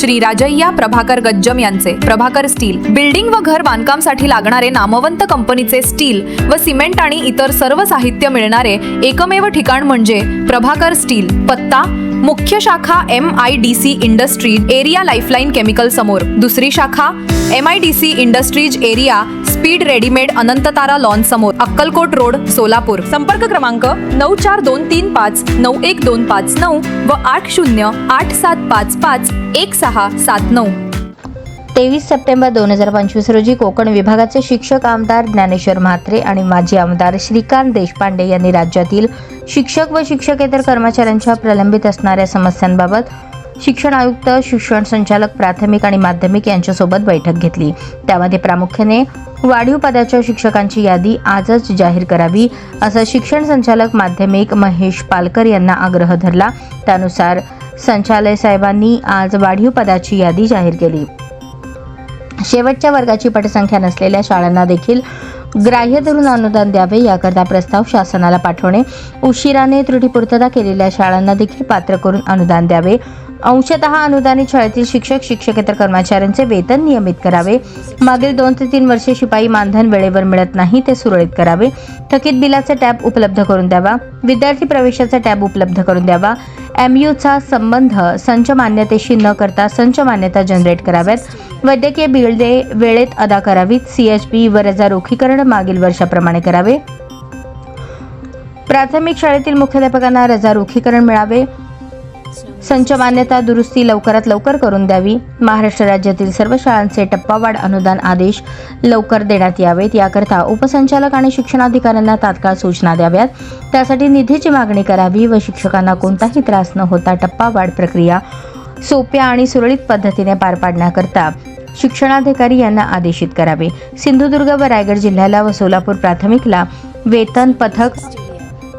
श्री राजय्या प्रभाकर गज्जम यांचे. Prabhakar steel. Building व घर बांधकामसाठी लागणारे नामवंत कंपनीचे स्टील व सिमेंट आणि इतर सर्व साहित्य मिळणारे एकमेव ठिकाण म्हणजे प्रभाकर स्टील. पत्ता मुख्य शाखा M I D C industries area lifeline chemical समोर. दुसरी शाखा M I D C industries area speed readymade Anantatara lawn समोर. अक्कलकोट रोड सोलापूर. संपर्क क्रमांक नऊ चार दोन तीन पाच नऊ एक दोन पाच नऊ व आठ शून्य आठ सात पाच पाच एक सहा सात नऊ. तेवीस सप्टेंबर दोन हजार पंचवीस रोजी कोकण विभागाचे शिक्षक आमदार ज्ञानेश्वर म्हात्रे आणि माजी आमदार श्रीकांत देशपांडे यांनी राज्यातील शिक्षक व शिक्षकेतर कर्मचाऱ्यांच्या प्रलंबित असणाऱ्या समस्यांबाबत शिक्षण आयुक्त शिक्षण संचालक प्राथमिक आणि माध्यमिक यांच्यासोबत बैठक घेतली. त्यामध्ये प्रामुख्याने वाढीव पदाच्या शिक्षकांची यादी आजच जाहीर करावी असा शिक्षण संचालक माध्यमिक महेश पालकर यांना आग्रह धरला. त्यानुसार संचालय साहेबांनी आज वाढीव पदाची यादी जाहीर केली. शेवटच्या वर्गाची पटसंख्या नसलेल्या शाळांना देखील ग्राह्य धरून अनुदान द्यावे याकरता प्रस्ताव शासनाला पाठवणे. उशिराने त्रुटीपूर्तता केलेल्या शाळांना देखील पात्र करून अनुदान द्यावे. अंशतः अनुदानित शाळेतील शिक्षक शिक्षकेतर कर्मचाऱ्यांचे वेतन नियमित करावे. मागील दोन ते तीन वर्षे शिपाई मानधन वेळेवर मिळत नाही ते सुरळीत करावे. थकीत बिलाचा टॅब उपलब्ध करून द्यावा. विद्यार्थी प्रवेशाचा टॅब उपलब्ध करून द्यावा. एम यूचा संबंध संच मान्यतेशी न करता संच मान्यता जनरेट कराव्यात. वैद्यकीय बिल्डे वेळेत अदा करावीत. सीएचपी व रजा रोखीकरण मागील वर्षाप्रमाणे करावे. प्राथमिक शाळेतील मुख्याध्यापकांना रजा रोखीकरण मिळावे. संच मान्यता दुरुस्ती लवकरात लवकर करून द्यावी. महाराष्ट्र राज्यातील सर्व शाळांचे टप्पावाढ अनुदान आदेश लवकर देण्यात यावेत. याकरता उपसंचालक आणि शिक्षणाधिकाऱ्यांना तात्काळ सूचना द्याव्यात. त्यासाठी निधीची मागणी करावी व शिक्षकांना कोणताही त्रास न होता टप्पावाढ प्रक्रिया सोप्या आणि सुरळीत पद्धतीने पार पाडण्याकरता शिक्षणाधिकारी यांना आदेशित करावे. सिंधुदुर्ग व रायगड जिल्ह्याला व सोलापूर प्राथमिकला वेतन पथक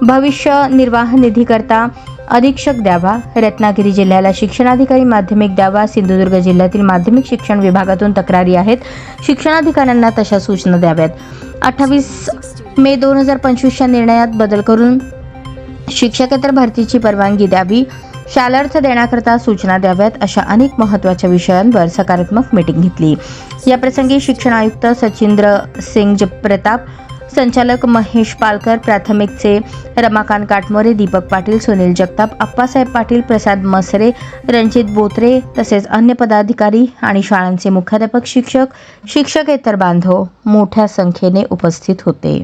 भविष्य निर्वाह निधीकरता अधीक्षक द्यावा. रत्नागिरी जिल्ह्याला शिक्षणाधिकारी माध्यमिक द्यावा. सिंधुदुर्ग जिल्ह्यातील माध्यमिक शिक्षण विभागातून तक्रारी आहेत. शिक्षणाधिकाऱ्यांना तशा सूचना द्याव्यात. अठ्ठावीस मे दोन हजार पंचवीसच्या निर्णयात बदल करून शिक्षकेतर भरतीची परवानगी द्यावी. शालार्थ देण्याकरता सूचना द्याव्यात अशा अनेक महत्त्वाच्या विषयांवर सकारात्मक मीटिंग घेतली. याप्रसंगी शिक्षण आयुक्त सचिंद्र सिंग प्रताप संचालक महेश पालकर प्राथमिकचे रमाकांत काटमोरे दीपक पाटील सुनील जगताप अप्पासाहेब पाटील प्रसाद मसरे रणजित बोत्रे तसेच अन्य पदाधिकारी आणि शाळांचे मुख्याध्यापक शिक्षक शिक्षकेतर बांधव मोठ्या संख्येने उपस्थित होते.